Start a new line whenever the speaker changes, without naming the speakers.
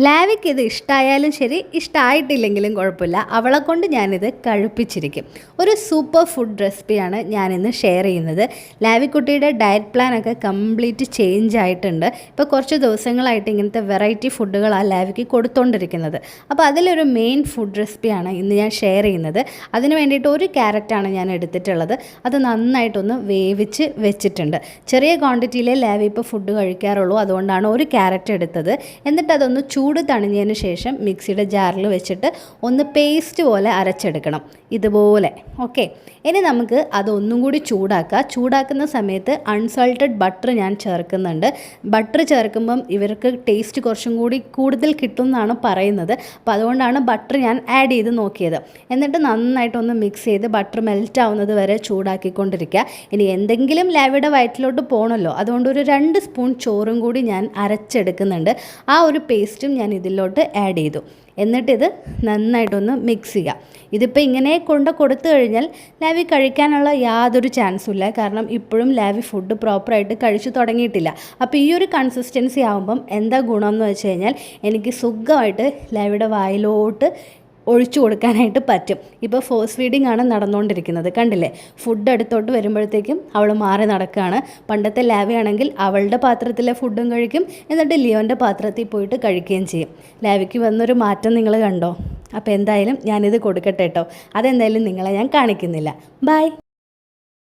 ലാവിക്ക് ഇത് ഇഷ്ടമായാലും ശരി ഇഷ്ടമായിട്ടില്ലെങ്കിലും കുഴപ്പമില്ല. അവളെ കൊണ്ട് ഞാനിത് കഴിപ്പിച്ചിരിക്കും. ഒരു സൂപ്പർ ഫുഡ് റെസിപ്പിയാണ് ഞാനിന്ന് ഷെയർ ചെയ്യുന്നത്. ലാവിക്കുട്ടിയുടെ ഡയറ്റ് പ്ലാൻ ഒക്കെ കംപ്ലീറ്റ് ചേഞ്ച് ആയിട്ടുണ്ട് ഇപ്പോൾ കുറച്ച് ദിവസങ്ങളായിട്ട് ഇങ്ങനത്തെ വെറൈറ്റി ഫുഡുകളാണ് ലാവിക്ക് കൊടുത്തുകൊണ്ടിരിക്കുന്നത് അപ്പോൾ അതിലൊരു മെയിൻ ഫുഡ് റെസിപ്പിയാണ് ഇന്ന് ഞാൻ ഷെയർ ചെയ്യുന്നത്. അതിന് വേണ്ടിയിട്ട് ഒരു ക്യാരറ്റാണ് ഞാൻ എടുത്തിട്ടുള്ളത്. അത് നന്നായിട്ടൊന്ന് വേവിച്ച് വെച്ചിട്ടുണ്ട്. ചെറിയ ക്വാണ്ടിറ്റിയിലേ ലാവി ഇപ്പോൾ ഫുഡ് കഴിക്കാറുള്ളൂ. അതുകൊണ്ടാണ് ഒരു ക്യാരറ്റ് എടുത്തത്. എന്നിട്ട് അതൊന്ന് ചൂട് തണിഞ്ഞതിന് ശേഷം മിക്സിയുടെ ജാറിൽ വെച്ചിട്ട് ഒന്ന് പേസ്റ്റ് പോലെ അരച്ചെടുക്കണം. ഇതുപോലെ. ഓക്കെ. ഇനി നമുക്ക് അതൊന്നും കൂടി ചൂടാക്കുക. ചൂടാക്കുന്ന സമയത്ത് അൺസോൾട്ടഡ് ബട്ടർ ഞാൻ ചേർക്കുന്നുണ്ട്. ബട്ടർ ചേർക്കുമ്പം ഇവർക്ക് ടേസ്റ്റ് കുറച്ചും കൂടി കൂടുതൽ കിട്ടും എന്നാണ് പറയുന്നത്. അപ്പോൾ അതുകൊണ്ടാണ് ബട്ടർ ഞാൻ ആഡ് ചെയ്ത് നോക്കിയത്. എന്നിട്ട് നന്നായിട്ടൊന്ന് മിക്സ് ചെയ്ത് ബട്ടർ മെൽറ്റ് ആവുന്നത് വരെ ചൂടാക്കിക്കൊണ്ടിരിക്കുക. ഇനി എന്തെങ്കിലും ലാവയുടെ വയറ്റിലോട്ട് പോകണമല്ലോ അതുകൊണ്ട് ഒരു രണ്ട് സ്പൂൺ ചോറും കൂടി ഞാൻ അരച്ചെടുക്കുന്നുണ്ട്. ആ ഒരു പേസ്റ്റും ഞാൻ ഇതിലോട്ട് ആഡ് ചെയ്തു. എന്നിട്ടിത് നന്നായിട്ടൊന്ന് മിക്സ് ചെയ്യുക. ഇതിപ്പോൾ ഇങ്ങനെ കൊണ്ട് കൊടുത്തു കഴിഞ്ഞാൽ ലാവി കഴിക്കാനുള്ള യാതൊരു ചാൻസും ഇല്ല. കാരണം ഇപ്പോഴും ലാവി ഫുഡ് പ്രോപ്പറായിട്ട് കഴിച്ചു തുടങ്ങിയിട്ടില്ല. അപ്പോൾ ഈ ഒരു കൺസിസ്റ്റൻസി ആകുമ്പം എന്താ ഗുണം എന്ന് വെച്ച് കഴിഞ്ഞാൽ എനിക്ക് സുഖമായിട്ട് ലാവിയുടെ വായിലോട്ട് ഒഴിച്ചു കൊടുക്കാനായിട്ട് പറ്റും. ഇപ്പോൾ ഫോഴ്സ് ഫീഡിംഗ് ആണ് നടന്നുകൊണ്ടിരിക്കുന്നത് കണ്ടില്ലേ? ഫുഡ് അടുത്തോട്ട് വരുമ്പോഴത്തേക്കും അവൾ മാറി നടക്കുകയാണ് പണ്ടത്തെ ലാവയാണെങ്കിൽ അവളുടെ പാത്രത്തിലെ ഫുഡും കഴിക്കും. എന്നിട്ട് ലിയോന്റെ പാത്രത്തിൽ പോയിട്ട് കഴിക്കുകയും ചെയ്യും. ലാവിക്ക് വന്നൊരു മാറ്റം നിങ്ങൾ കണ്ടോ? അപ്പോൾ എന്തായാലും ഞാനിത് കൊടുക്കട്ടെ കേട്ടോ അതെന്തായാലും നിങ്ങളെ ഞാൻ കാണിക്കുന്നില്ല. ബൈ